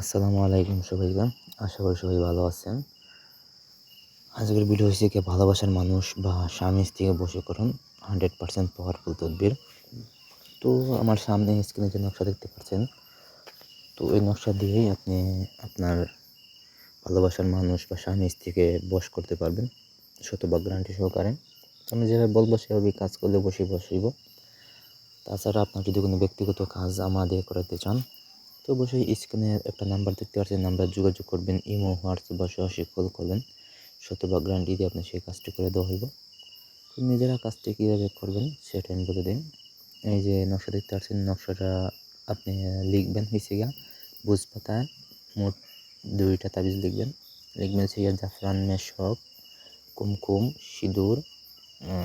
আসসালামু আলাইকুম সবাইকে আশা করি সবাই ভালো আছেন। আজকের ভিডিও হচ্ছে কি, ভালোবাসার মানুষ বা স্বামী স্ত্রীকে বসে করুন হান্ড্রেড পার্সেন্ট পাওয়ারফুল তদবির। তো আমার সামনে স্ক্রিনে যে নকশা দেখতে পাচ্ছেন, তো এই নকশা দিয়েই আপনি আপনার ভালোবাসার মানুষ বা স্বামী স্ত্রীকে বস করতে পারবেন। শতভাগ গ্যারান্টি সহকারে। আমি যেভাবে বলব, সেভাবেই কাজ করলে বসে বসিব তাছাড়া আপনার যদি কোনো ব্যক্তিগত কাজ আমাদের করাতে চান অবশ্যই স্ক্রিনে একটা নাম্বার দেখতে পাচ্ছেন নাম্বার যোগাযোগ করবেন, ইমো, হোয়াটসঅ্যাপ বা সরাসরি কল করবেন। শতভাগ গ্যারান্টি দিয়ে আপনি সেই কাজটি করে দেওয়া হইব। তো নিজেরা কাজটি কীভাবে করবেন সেটা আমি বলে দিন এই যে নকশা দেখতে পাচ্ছেন, নকশাটা আপনি লিখবেন হয়েছে গিয়া বুঝ মোট দুইটা তাবিজ লিখবেন। লিখবেন গিয়া জাফরান মেশক, কুমকুম, সিঁদুর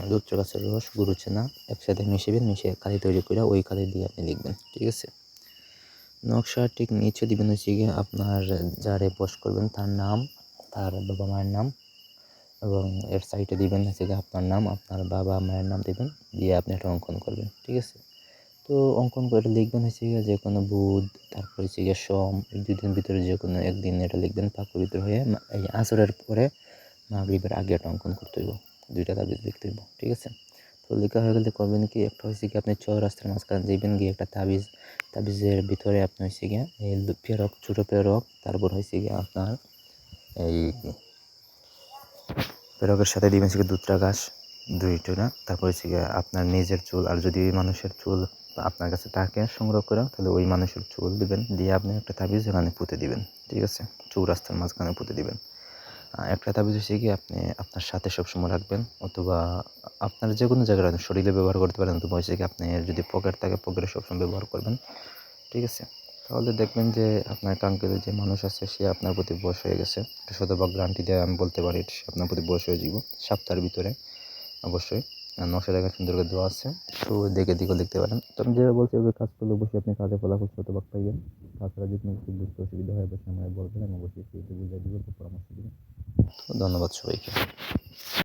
রুদ্র গাছের রস গুরুচেনা একসাথে মিশিবেন মিশিয়ে কালি তৈরি করে ওই কালি দিয়ে আপনি লিখবেন। ঠিক আছে? নকশা ঠিক নিচে দিবেন হচ্ছে গিয়ে আপনার যারে পোস্ট করবেন তার নাম, তার বাবা মায়ের নাম এবং এর সাইডে দিবেন হচ্ছে গিয়ে আপনার নাম, আপনার বাবা মায়ের নাম দেবেন, দিয়ে আপনি একটা অঙ্কন করবেন, ঠিক আছে? তো অঙ্কন করে লিখবেন হচ্ছে গিয়ে যে কোনো বুধ, তারপর হচ্ছে গিয়ে সোম, এই দুই দিনের ভিতরে যে কোনো একদিন এটা লিখবেন পাকুর হয়ে এই আসরের পরে মাগরিবের আগে একটা অঙ্কন করতে হইব, দুইটা তাবিজ লিখতে হইব, ঠিক আছে? তো লেখা হয়ে গেলে করবেন কি, একটা হয়েছে কি আপনি রাস্তার মাঝখানে যাইবেন গিয়ে একটা তাবিজ, তাবিজের ভিতরে আপনি হয়েছে গিয়ে এই পেরক, ছোটো পেরক, তারপর হয়েছে গিয়ে আপনার এই পেরকের সাথে দিবেন হচ্ছে দুধটা ঘাস, দুইটা না, তারপর হচ্ছে গিয়ে আপনার নিজের চুল, আর যদি ওই মানুষের চুল আপনার কাছে থাকে সংগ্রহ করে, তাহলে ওই মানুষের চুল দিবেন, দিয়ে আপনি একটা তাবিজ ওখানে পুঁতে দিবেন, ঠিক আছে? চৌরাস্তার মাঝখানে পুঁতে দিবেন। একটা তাবিজ হচ্ছে কি, আপনি আপনার সাথে সবসময় রাখবেন অথবা আপনার যে কোনো জায়গায় শরীরে ব্যবহার করতে পারেন, অথবা হচ্ছে কি আপনি যদি পকেট থাকে পকেটে সবসময় ব্যবহার করবেন, ঠিক আছে? তাহলে দেখবেন যে আপনার কাঙ্ক্ষিত যে মানুষ আছে, সে আপনার প্রতি বয়স হয়ে গেছে। এটা শতভাগ গ্রান্টি দেয় আমি বলতে পারি, সে আপনার প্রতি বয়স হয়ে যাব সপ্তাহের ভিতরে, অবশ্যই। নশো দেখা সুন্দর করে দেওয়া আছে। তো দেখে দিকেও দেখতে পারেন। তো আমি যেভাবে বলছি ওই কাজ করলে বসে আপনি কাজে ফলাফল শতভাগ পাইবেন? তাছাড়া যদি কিছু বুঝতে অসুবিধা হয় অবশ্যই আমায় বলবেন আমি অবশ্যই বুঝিয়ে দিব পরামর্শ দেবেন। ধন্যবাদ সবাইকে।